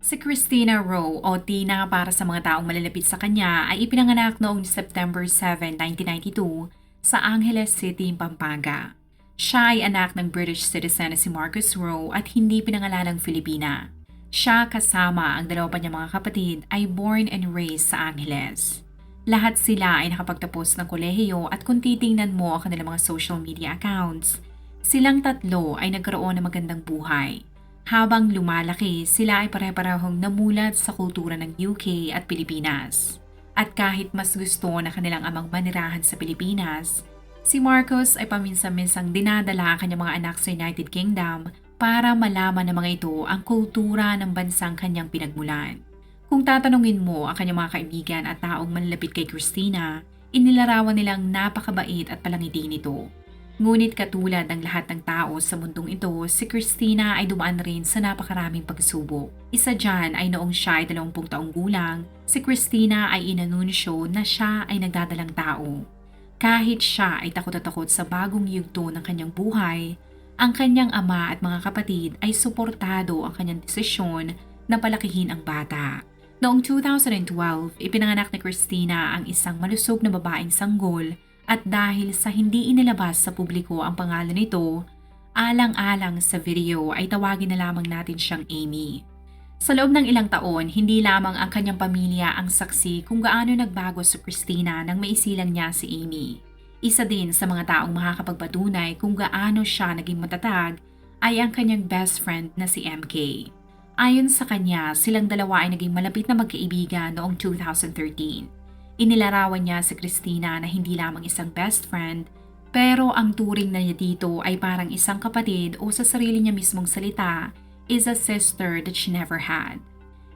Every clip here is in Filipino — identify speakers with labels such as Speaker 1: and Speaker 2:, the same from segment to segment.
Speaker 1: Si Christina Rowe o Tina para sa mga taong malalapit sa kanya ay ipinanganak noong September 7, 1992 sa Angeles City, Pampanga. Siya ay anak ng British citizen na si Marcus Rowe at hindi pinangalalang Filipina. Siya kasama ang dalawa pa niyang mga kapatid ay born and raised sa Angeles. Lahat sila ay nakapagtapos ng kolehiyo at kung titingnan mo ang kanilang mga social media accounts, silang tatlo ay nagkaroon ng magandang buhay. Habang lumalaki, sila ay pare-parehong namulat sa kultura ng UK at Pilipinas. At kahit mas gusto na kanilang amang manirahan sa Pilipinas, si Marcos ay paminsan-minsang dinadala ang kanyang mga anak sa United Kingdom para malaman ng mga ito ang kultura ng bansang kanyang pinagmulan. Kung tatanungin mo ang kanyang mga kaibigan at taong manlapit kay Christina, inilarawan nilang napakabait at palangiti nito. Ngunit katulad ng lahat ng tao sa mundong ito, si Christina ay dumaan rin sa napakaraming pagsubok. Isa dyan ay noong siya ay 20 taong gulang, si Christina ay inanunsyo na siya ay nagdadalang tao. Kahit siya ay takot at takot sa bagong yugto ng kanyang buhay, ang kanyang ama at mga kapatid ay suportado ang kanyang desisyon na palakihin ang bata. Noong 2012, ipinanganak ni Christina ang isang malusog na babaeng sanggol at dahil sa hindi inilabas sa publiko ang pangalan nito, alang-alang sa video ay tawagin na lamang natin siyang Amy. Sa loob ng ilang taon, hindi lamang ang kanyang pamilya ang saksi kung gaano nagbago si Christina nang maisilang niya si Amy. Isa din sa mga taong makakapagpatunay kung gaano siya naging matatag ay ang kanyang best friend na si MK. Ayon sa kanya, silang dalawa ay naging malapit na magkaibigan noong 2013. Inilarawan niya si Christina na hindi lamang isang best friend, pero ang turing na niya dito ay parang isang kapatid o sa sarili niya mismong salita is a sister that she never had.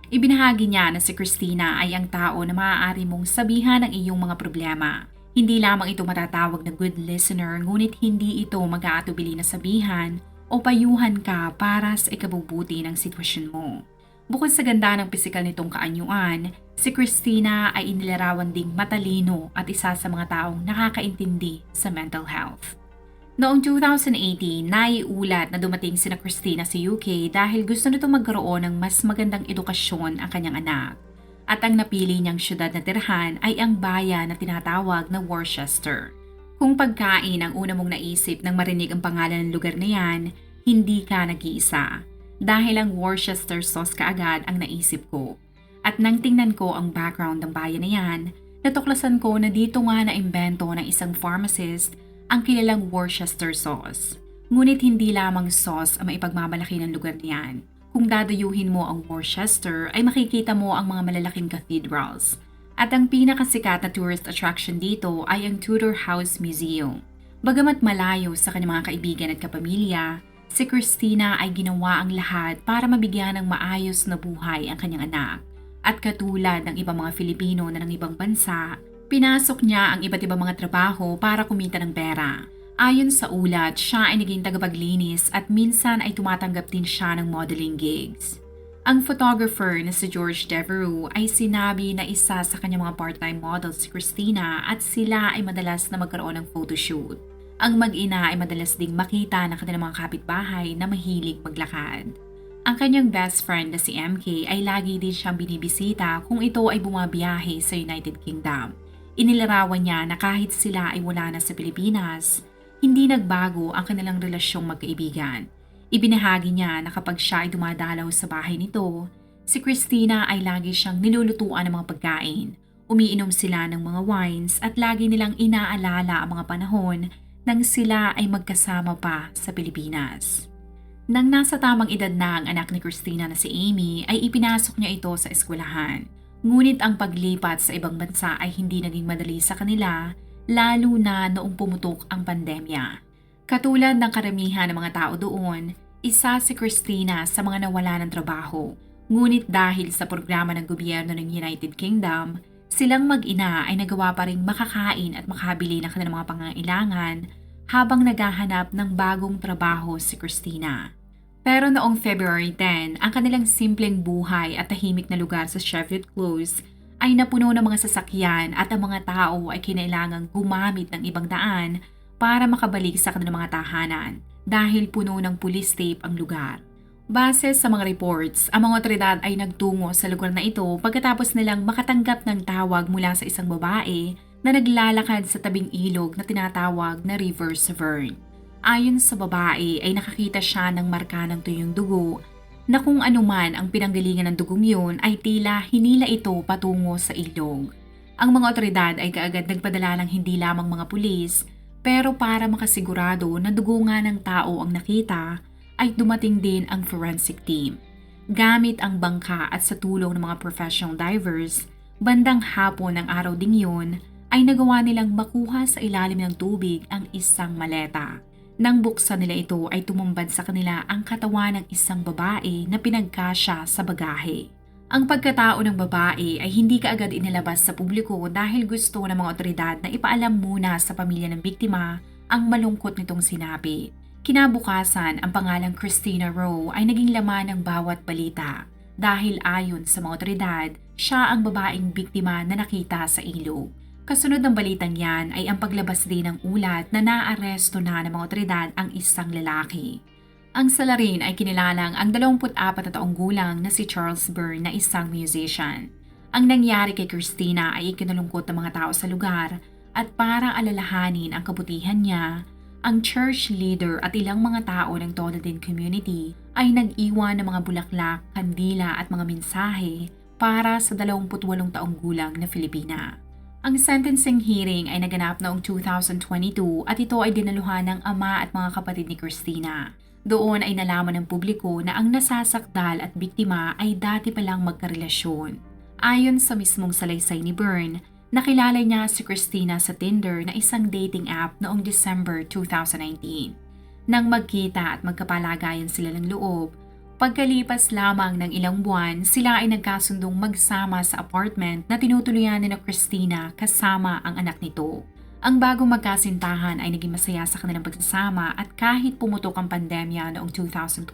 Speaker 1: Ibinahagi niya na si Christina ay ang tao na maaari mong sabihan ang iyong mga problema. Hindi lamang ito matatawag na good listener ngunit hindi ito mag-aatubili na sabihan o payuhan ka para sa ikabubuti ng sitwasyon mo. Bukod sa ganda ng pisikal nitong kaanyuan, si Christina ay inilarawan ding matalino at isa sa mga taong nakakaintindi sa mental health. Noong 2018, naiulat na dumating sina Christina sa UK dahil gusto nito magkaroon ng mas magandang edukasyon ang kanyang anak. At ang napili niyang syudad na tirhan ay ang bayan na tinatawag na Worcester. Kung pagkain ang una mong naisip nang marinig ang pangalan ng lugar na yan, hindi ka nag-iisa dahil ang Worcester sauce kaagad ang naisip ko. At nang tingnan ko ang background ng bayan na yan, natuklasan ko na dito nga na-imbento ng isang pharmacist ang kilalang Worcester sauce. Ngunit hindi lamang sauce ang maipagmamalaki ng lugar niyan. Kung dadayuhin mo ang Worcester ay makikita mo ang mga malalaking cathedrals. At ang pinakasikat na tourist attraction dito ay ang Tudor House Museum. Bagamat malayo sa kanyang mga kaibigan at kapamilya, Si Christina ay ginawa ang lahat para mabigyan ng maayos na buhay ang kanyang anak. At katulad ng ibang mga Filipino na ng ibang bansa, pinasok niya ang iba't ibang mga trabaho para kumita ng pera. Ayon sa ulat, siya ay naging tagapaglinis at minsan ay tumatanggap din siya ng modeling gigs. Ang photographer na si George Devereux ay sinabi na isa sa kanyang mga part-time models si Christina at sila ay madalas na magkaroon ng photoshoot. Ang mag-ina ay madalas ding makita ng kanilang mga kapitbahay na mahilig maglakad. Ang kanyang best friend na si MK ay lagi din siyang binibisita kung ito ay bumabiyahe sa United Kingdom. Inilarawan niya na kahit sila ay wala na sa Pilipinas, hindi nagbago ang kanilang relasyong magkaibigan. Ibinahagi niya na kapag siya ay dumadalaw sa bahay nito, si Christina ay lagi siyang nilulutuan ng mga pagkain. Umiinom sila ng mga wines at lagi nilang inaalala ang mga panahon nang sila ay magkasama pa sa Pilipinas. Nang nasa tamang edad na ang anak ni Christina na si Amy ay ipinasok niya ito sa eskwelahan. Ngunit ang paglipat sa ibang bansa ay hindi naging madali sa kanila lalo na noong pumutok ang pandemya. Katulad ng karamihan ng mga tao doon, isa si Christina sa mga nawala ng trabaho. Ngunit dahil sa programa ng gobyerno ng United Kingdom, silang mag-ina ay nagawa pa rin makakain at makabili ng kanilang mga pangangailangan habang naghahanap ng bagong trabaho si Christina. Pero noong February 10, ang kanilang simpleng buhay at tahimik na lugar sa Sheffield Close ay napuno ng mga sasakyan at ang mga tao ay kinailangang gumamit ng ibang daan para makabalik sa kanilang mga tahanan dahil puno ng police tape ang lugar. Base sa mga reports, ang mga otoridad ay nagtungo sa lugar na ito pagkatapos nilang makatanggap ng tawag mula sa isang babae na naglalakad sa tabing ilog na tinatawag na River Severn. Ayon sa babae ay nakakita siya ng marka ng tuyong dugo na kung anuman ang pinanggalingan ng dugong yun ay tila hinila ito patungo sa ilog. Ang mga otoridad ay kaagad nagpadala ng hindi lamang mga pulis pero para makasigurado na dugo nga ng tao ang nakita ay dumating din ang forensic team. Gamit ang bangka at sa tulong ng mga professional divers, bandang hapon ng araw ding yun ay nagawa nilang makuha sa ilalim ng tubig ang isang maleta. Nang buksan nila ito ay tumumbad sa kanila ang katawan ng isang babae na pinagkasya sa bagahe. Ang pagkatao ng babae ay hindi kaagad inilabas sa publiko dahil gusto ng mga otoridad na ipaalam muna sa pamilya ng biktima ang malungkot nitong sinabi. Kinabukasan, ang pangalang Christina Rowe ay naging laman ng bawat balita dahil ayon sa mga otoridad, siya ang babaeng biktima na nakita sa ilog. Kasunod ng balitang yan ay ang paglabas din ng ulat na naaresto na ng mga otoridad ang isang lalaki. Ang salarin ay kinilalang ang 24 na taong gulang na si Charles Byrne na isang musician. Ang nangyari kay Christina ay ikinulungkot ng mga tao sa lugar at para alalahanin ang kabutihan niya, ang church leader at ilang mga tao ng Tolentine community ay nag-iwan ng mga bulaklak, kandila at mga mensahe para sa 28 taong gulang na Filipina. Ang sentencing hearing ay naganap noong 2022 at ito ay dinaluhan ng ama at mga kapatid ni Christina. Doon ay nalaman ng publiko na ang nasasakdal at biktima ay dati palang magkarelasyon. Ayon sa mismong salaysay ni Byrne, Nakilala niya si Christina sa Tinder na isang dating app noong December 2019. Nang magkita at magkapalagayan sila ng loob, pagkalipas lamang ng ilang buwan, sila ay nagkasundong magsama sa apartment na tinutuluyan ni na Christina kasama ang anak nito. Ang bagong magkasintahan ay naging masaya sa kanilang pagsasama at kahit pumutok ang pandemya noong 2020,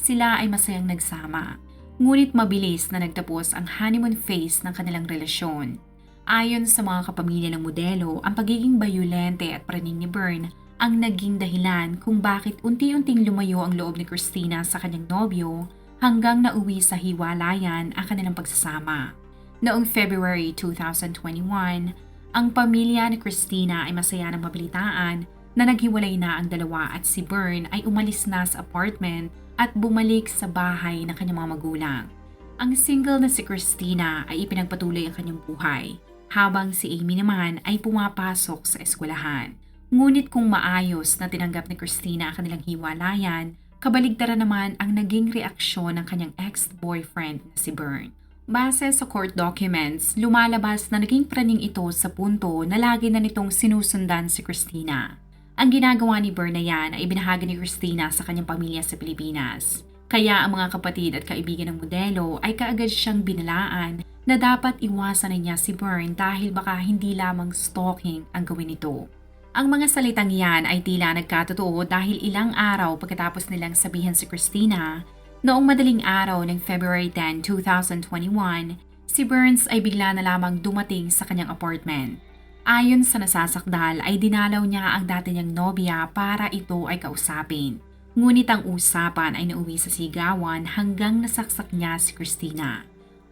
Speaker 1: sila ay masayang nagsama. Ngunit mabilis na nagtapos ang honeymoon phase ng kanilang relasyon. Ayon sa mga kapamilya ng modelo, ang pagiging bayulente at praning ni Byrne ang naging dahilan kung bakit unti-unting lumayo ang loob ni Christina sa kanyang nobyo hanggang nauwi sa hiwalayan ang kanilang pagsasama. Noong February 2021, ang pamilya ni Christina ay masaya ng mabalitaan na naghiwalay na ang dalawa at si Byrne ay umalis na sa apartment at bumalik sa bahay ng kanyang mga magulang. Ang single na si Christina ay ipinagpatuloy ang kanyang buhay habang si Amy naman ay pumapasok sa eskwelahan. Ngunit kung maayos na tinanggap ni Christina ang kanilang hiwalayan, kabaligtaran naman ang naging reaksyon ng kanyang ex-boyfriend na si Byrne. Base sa court documents, lumalabas na naging praning ito sa punto na lagi na nitong sinusundan si Christina. Ang ginagawa ni Byrne na yan ay ibinahagi ni Christina sa kanyang pamilya sa Pilipinas. Kaya ang mga kapatid at kaibigan ng modelo ay kaagad siyang binalaan na dapat iwasan na niya si Byrne dahil baka hindi lamang stalking ang gawin nito. Ang mga salitang yan ay tila nagkatotoo dahil ilang araw pagkatapos nilang sabihan si Christina, noong madaling araw ng February 10, 2021, si Burns ay bigla na lamang dumating sa kanyang apartment. Ayon sa nasasakdal ay dinalaw niya ang dati niyang nobya para ito ay kausapin. Ngunit ang usapan ay nauwi sa sigawan hanggang nasaksak niya si Christina.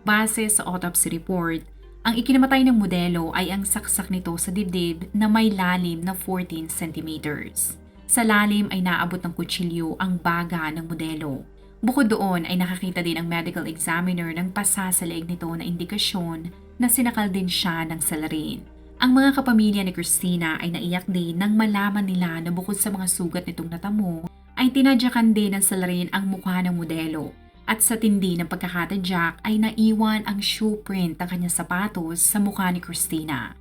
Speaker 1: Base sa autopsy report, ang ikinamatay ng modelo ay ang saksak nito sa dibdib na may lalim na 14 centimeters. Sa lalim ay naabot ng kutsilyo ang baga ng modelo. Bukod doon ay nakakita din ang medical examiner ng pasa sa leeg nito na indikasyon na sinakal din siya ng salarin. Ang mga kapamilya ni Christina ay naiyak din nang malaman nila na bukod sa mga sugat nitong natamo, ay tinadyakan din ng salarin ang mukha ng modelo at sa tindi ng pagkakatadyak ay naiwan ang shoe print ng kanyang sapatos sa mukha ni Christina.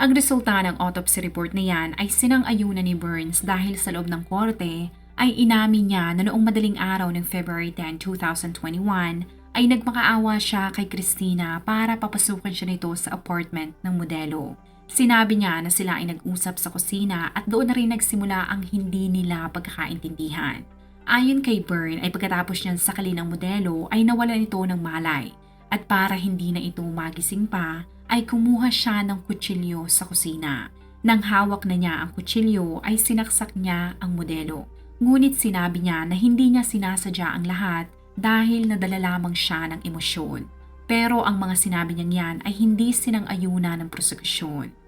Speaker 1: Ang resulta ng autopsy report na yan ay sinang-ayunan ni Burns dahil sa loob ng korte ay inamin niya na noong madaling araw ng February 10, 2021 ay nagmakaawa siya kay Christina para papasukan siya nito sa apartment ng modelo. Sinabi niya na sila ay nag-usap sa kusina at doon na rin nagsimula ang hindi nila pagkakaintindihan. Ayon kay Byrne ay pagkatapos niyan sakali ng modelo ay nawalan ito ng malay at para hindi na ito magising pa ay kumuha siya ng kutsilyo sa kusina. Nang hawak na niya ang kutsilyo ay sinaksak niya ang modelo. Ngunit sinabi niya na hindi niya sinasadya ang lahat dahil nadala lamang siya ng emosyon. Pero ang mga sinabi niyang yan ay hindi sinang-ayuna ng prosekusyon.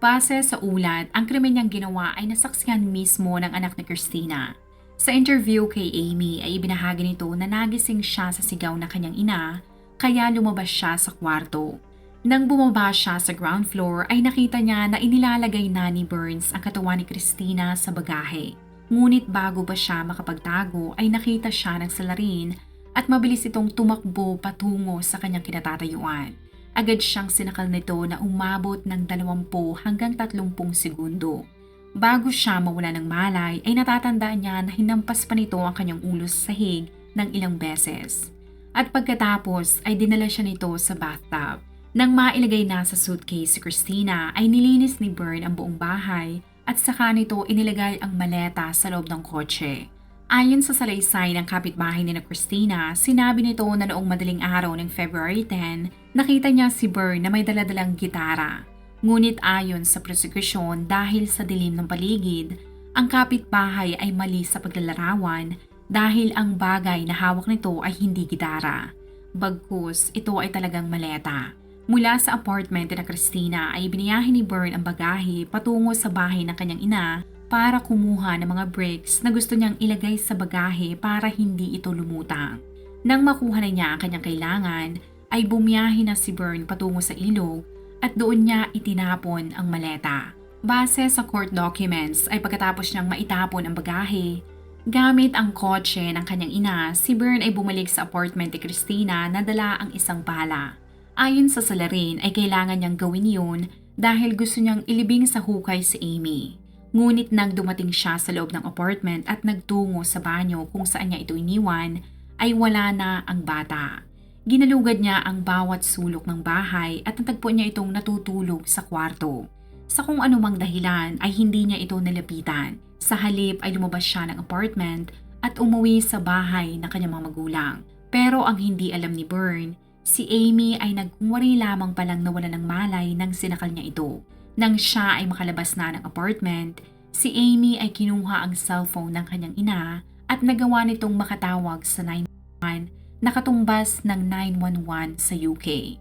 Speaker 1: Base sa ulat, ang krimen niyang ginawa ay nasaksihan mismo ng anak ni Christina. Sa interview kay Amy ay ibinahagi nito na nagising siya sa sigaw na kanyang ina kaya lumabas siya sa kwarto. Nang bumaba siya sa ground floor ay nakita niya na inilalagay na ni Burns ang katawan ni Christina sa bagahe. Ngunit bago pa siya makapagtago ay nakita siya ng salarin at mabilis itong tumakbo patungo sa kanyang kinatatayuan. Agad siyang sinakal nito na umabot ng 20 hanggang 30 segundo. Bago siya mawala ng malay ay natatandaan niya na hinampas pa nito ang kanyang ulo sa sahig ng ilang beses. At pagkatapos ay dinala siya nito sa bathtub. Nang mailagay na sa suitcase si Christina ay nilinis ni Byrne ang buong bahay at saka nito inilagay ang maleta sa loob ng kotse. Ayon sa salaysay ng kapitbahay ni na Christina, sinabi nito na noong madaling araw ng February 10, nakita niya si Byrne na may daladalang gitara. Ngunit ayon sa prosekusyon dahil sa dilim ng paligid, ang kapitbahay ay mali sa paglalarawan dahil ang bagay na hawak nito ay hindi gitara. Bagkus, ito ay talagang maleta. Mula sa apartment ni Christina ay biniyahin ni Byrne ang bagahe patungo sa bahay ng kanyang ina para kumuha ng mga bricks na gusto niyang ilagay sa bagahe para hindi ito lumutang. Nang makuha na niya ang kanyang kailangan, ay bumiyahin na si Byrne patungo sa ilog at doon niya itinapon ang maleta. Base sa court documents ay pagkatapos niyang maitapon ang bagahe, gamit ang kotse ng kanyang ina, si Byrne ay bumalik sa apartment ni Christina na dala ang isang bala. Ayon sa salarin ay kailangan niyang gawin yun dahil gusto niyang ilibing sa hukay si Amy. Ngunit nang dumating siya sa loob ng apartment at nagtungo sa banyo kung saan niya ito iniwan, ay wala na ang bata. Ginalugad niya ang bawat sulok ng bahay at natagpo niya itong natutulog sa kwarto. Sa kung anumang dahilan ay hindi niya ito nalapitan. Sa halip ay lumabas siya ng apartment at umuwi sa bahay ng kanyang mga magulang. Pero ang hindi alam ni Byrne Si Amy ay nagkumwari lamang palang nawala ng malay nang sinakal niya ito. Nang siya ay makalabas na ng apartment, si Amy ay kinuha ang cellphone ng kanyang ina at nagawa nitong makatawag sa 911 na katumbas ng 911 sa UK.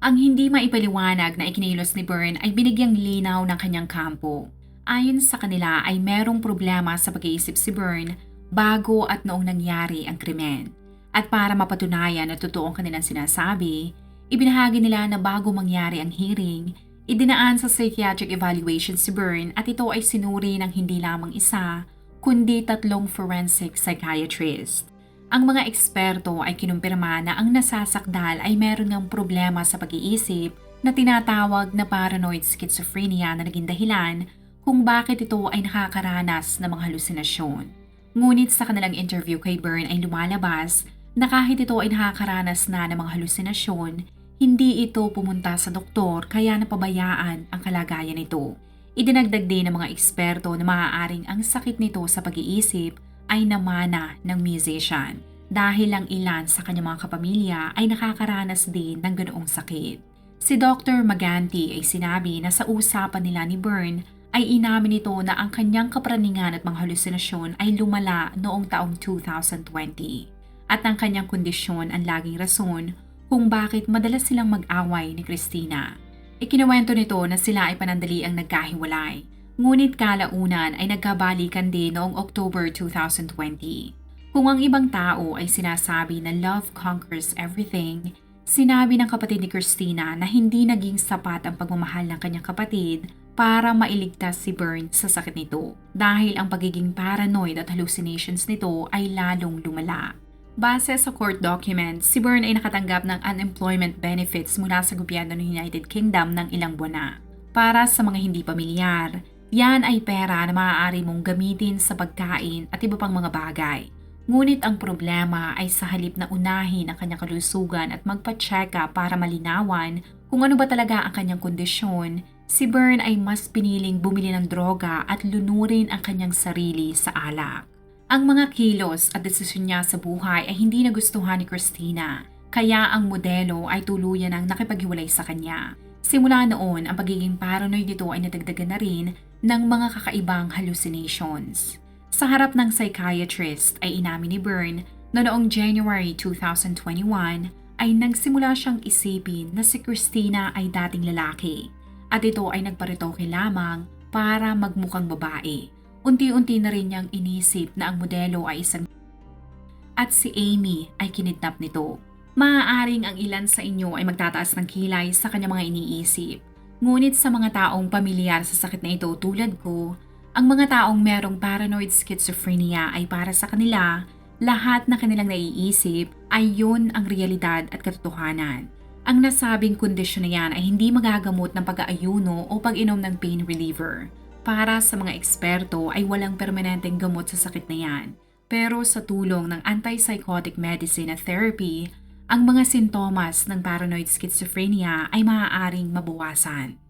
Speaker 1: Ang hindi maipaliwanag na ikinilos ni Byrne ay binigyang linaw ng kanyang kampo. Ayon sa kanila ay merong problema sa pag-iisip si Byrne bago at noong nangyari ang krimen. At para mapatunayan na totoo ang kanilang sinasabi, ibinahagi nila na bago mangyari ang hearing, idinaan sa psychiatric evaluation si Byrne at ito ay sinuri ng hindi lamang isa, kundi tatlong forensic psychiatrist. Ang mga eksperto ay kinumpirma na ang nasasakdal ay meron ng problema sa pag-iisip na tinatawag na paranoid schizophrenia na naging dahilan kung bakit ito ay nakakaranas ng mga halusinasyon. Ngunit sa kanilang interview kay Byrne ay lumalabas na kahit ito ay nakakaranas na ng mga halusinasyon, hindi ito pumunta sa doktor kaya napabayaan ang kalagayan nito. Idinagdag din ng mga eksperto na maaaring ang sakit nito sa pag-iisip ay namana ng musician dahil ang ilan sa kanyang mga kapamilya ay nakakaranas din ng ganoong sakit. Si Dr. Maganti ay sinabi na sa usapan nila ni Byrne ay inamin nito na ang kanyang kapraningan at mga halusinasyon ay lumala noong taong 2020 at ang kanyang kondisyon ang laging rason kung bakit madalas silang mag-away ni Christina. Ikinuwento nito na sila ay panandali ang nagkahiwalay, ngunit kalaunan ay nagkabalikan din noong October 2020. Kung ang ibang tao ay sinasabi na love conquers everything, sinabi ng kapatid ni Christina na hindi naging sapat ang pagmamahal ng kanyang kapatid para mailigtas si Byrne sa sakit nito dahil ang pagiging paranoid at hallucinations nito ay lalong lumala. Base sa court documents, si Byrne ay nakatanggap ng unemployment benefits mula sa gobyerno ng United Kingdom ng ilang buwan na. Para sa mga hindi pamilyar, yan ay pera na maaari mong gamitin sa pagkain at iba pang mga bagay. Ngunit ang problema ay sa halip na unahin ang kanyang kalusugan at magpa-check-up para malinawan kung ano ba talaga ang kanyang kondisyon, si Byrne ay mas piniling bumili ng droga at lunurin ang kanyang sarili sa alak. Ang mga kilos at desisyon niya sa buhay ay hindi nagustuhan ni Christina, kaya ang modelo ay tuluyan ang nakipaghiwalay sa kanya. Simula noon, ang pagiging paranoid nito ay nadagdagan na rin ng mga kakaibang hallucinations. Sa harap ng psychiatrist ay inamin ni Byrne na noong January 2021 ay nagsimula siyang isipin na si Christina ay dating lalaki at ito ay nagparitoke lamang para magmukhang babae. Unti-unti na rin niyang inisip na ang modelo ay isang at si Amy ay kinidnap nito. Maaaring ang ilan sa inyo ay magtataas ng kilay sa kanyang mga iniisip. Ngunit sa mga taong pamilyar sa sakit na ito tulad ko, ang mga taong merong paranoid schizophrenia ay para sa kanila, lahat na kanilang naiisip ay yun ang realidad at katotohanan. Ang nasabing kondisyon na yan ay hindi magagamot ng pag-aayuno o pag-inom ng pain reliever. Para sa mga eksperto ay walang permanenteng gamot sa sakit na yan. Pero sa tulong ng antipsychotic medicine at therapy, ang mga sintomas ng paranoid schizophrenia ay maaaring mabawasan.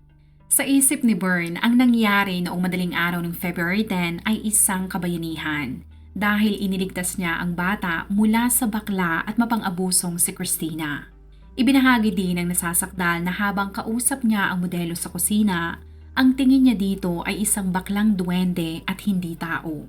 Speaker 1: Sa isip ni Byrne, ang nangyari noong madaling araw ng February 10 ay isang kabayanihan dahil iniligtas niya ang bata mula sa bakla at mapang-abusong si Christina. Ibinahagi din ng nasasakdal na habang kausap niya ang modelo sa kusina, ang tingin niya dito ay isang baklang duwende at hindi tao.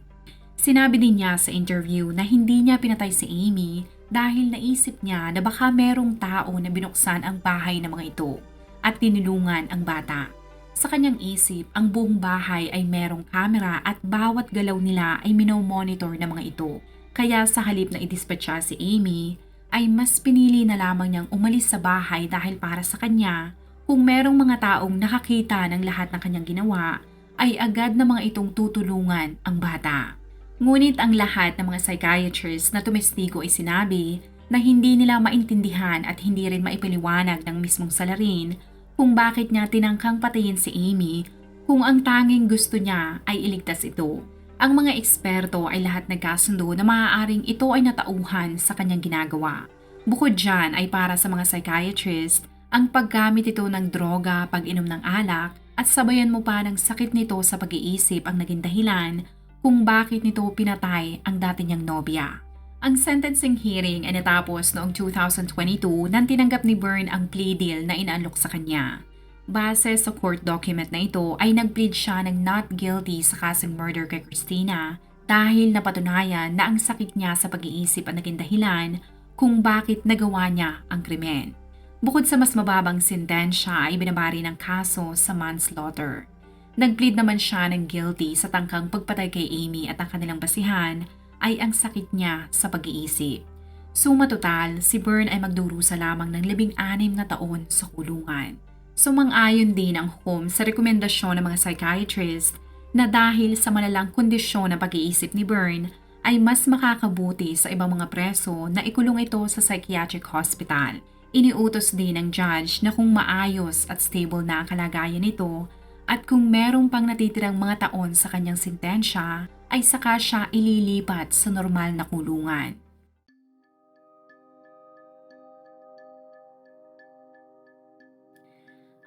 Speaker 1: Sinabi din niya sa interview na hindi niya pinatay si Amy dahil naisip niya na baka merong tao na binuksan ang bahay ng mga ito at tinulungan ang bata. Sa kanyang isip, ang buong bahay ay merong kamera at bawat galaw nila ay minomonitor ng mga ito. Kaya sa halip na idispatcha si Amy, ay mas pinili na lamang niyang umalis sa bahay dahil para sa kanya, kung merong mga taong nakakita ng lahat ng kanyang ginawa, ay agad na mga itong tutulungan ang bata. Ngunit ang lahat ng mga psychiatrists na tumestigo ay sinabi na hindi nila maintindihan at hindi rin maipaliwanag ng mismong salarin kung bakit niya tinangkang patayin si Amy kung ang tanging gusto niya ay iligtas ito. Ang mga eksperto ay lahat nagkasundo na maaaring ito ay natauhan sa kanyang ginagawa. Bukod dyan ay para sa mga psychiatrist, ang paggamit ito ng droga, pag-inom ng alak, at sabayan mo pa ng sakit nito sa pag-iisip ang naging dahilan kung bakit nito pinatay ang dati niyang nobya. Ang sentencing hearing ay natapos noong 2022 nang tinanggap ni Byrne ang plea deal na inaalok sa kanya. Base sa court document na ito ay nagplead siya ng not guilty sa kasong murder kay Christina dahil napatunayan na ang sakit niya sa pag-iisip ang naging dahilan kung bakit nagawa niya ang krimen. Bukod sa mas mababang sentensya ay binabari ng kaso sa manslaughter. Nagplead naman siya ng guilty sa tangkang pagpatay kay Amy at ang kanilang basihan ay ang sakit niya sa pag-iisip. Suma total, si Byrne ay magdurusa lamang ng labing anim na taon sa kulungan. Sumang-ayon din ang home sa rekomendasyon ng mga psychiatrist na dahil sa malalang kondisyon ng pag-iisip ni Byrne ay mas makakabuti sa ibang mga preso na ikulong ito sa psychiatric hospital. Iniutos din ng judge na kung maayos at stable na ang kalagayan nito at kung merong pang natitirang mga taon sa kanyang sintensya, ay saka siya ililipat sa normal na kulungan.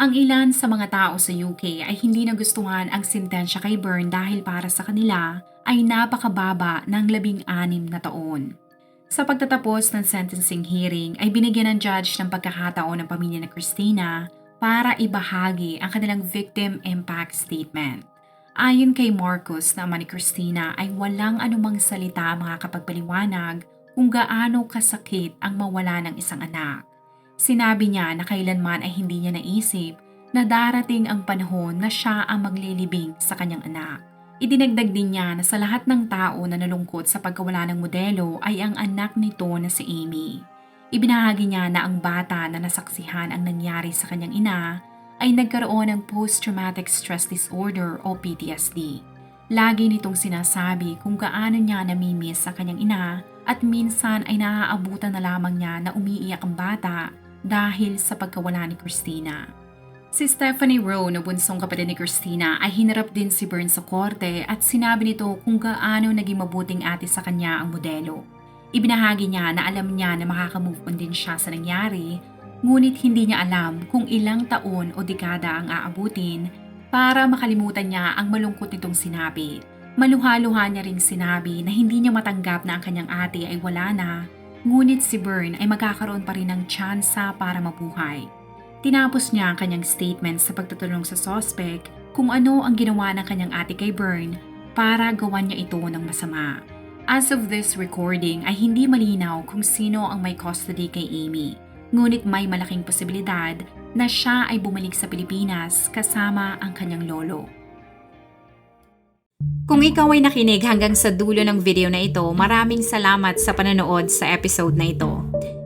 Speaker 1: Ang ilan sa mga tao sa UK ay hindi nagustuhan ang sintensya kay Byrne dahil para sa kanila ay napakababa ng labing anim na taon. Sa pagtatapos ng sentencing hearing ay binigyan ng judge ng pagkakataon ng pamilya ni Christina para ibahagi ang kanilang victim impact statement. Ayon kay Marcos na ama ni Christina ay walang anumang salita makakapagpaliwanag kung gaano kasakit ang mawala ng isang anak. Sinabi niya na kailanman ay hindi niya naisip na darating ang panahon na siya ang maglilibing sa kanyang anak. Idinagdag din niya na sa lahat ng tao na nalungkot sa pagkawala ng modelo ay ang anak nito na si Amy. Ibinahagi niya na ang bata na nasaksihan ang nangyari sa kanyang ina ay nagkaroon ng post-traumatic stress disorder o PTSD. Lagi nitong sinasabi kung gaano niya namimiss sa kanyang ina at minsan ay naaabutan na lamang niya na umiiyak ang bata dahil sa pagkawala ni Christina. Si Stephanie Rowe na bunsong kapatid ni Christina ay hinarap din si Byrne sa korte at sinabi nito kung gaano naging mabuting ate sa kanya ang modelo. Ibinahagi niya na alam niya na makakamove on din siya sa nangyari, ngunit hindi niya alam kung ilang taon o dekada ang aabutin para makalimutan niya ang malungkot nitong sinabi. Maluha-luha niya ring sinabi na hindi niya matanggap na ang kanyang ate ay wala na, ngunit si Bern ay magkakaroon pa rin ng tsansa para mabuhay. Tinapos niya ang kanyang statement sa pagtutulong sa sospek kung ano ang ginawa ng kanyang ate kay Bern para gawan niya ito ng masama. As of this recording ay hindi malinaw kung sino ang may custody kay Amy. Ngunit may malaking posibilidad na siya ay bumalik sa Pilipinas kasama ang kanyang lolo.
Speaker 2: Kung ikaw ay nakinig hanggang sa dulo ng video na ito, maraming salamat sa panonood sa episode na ito.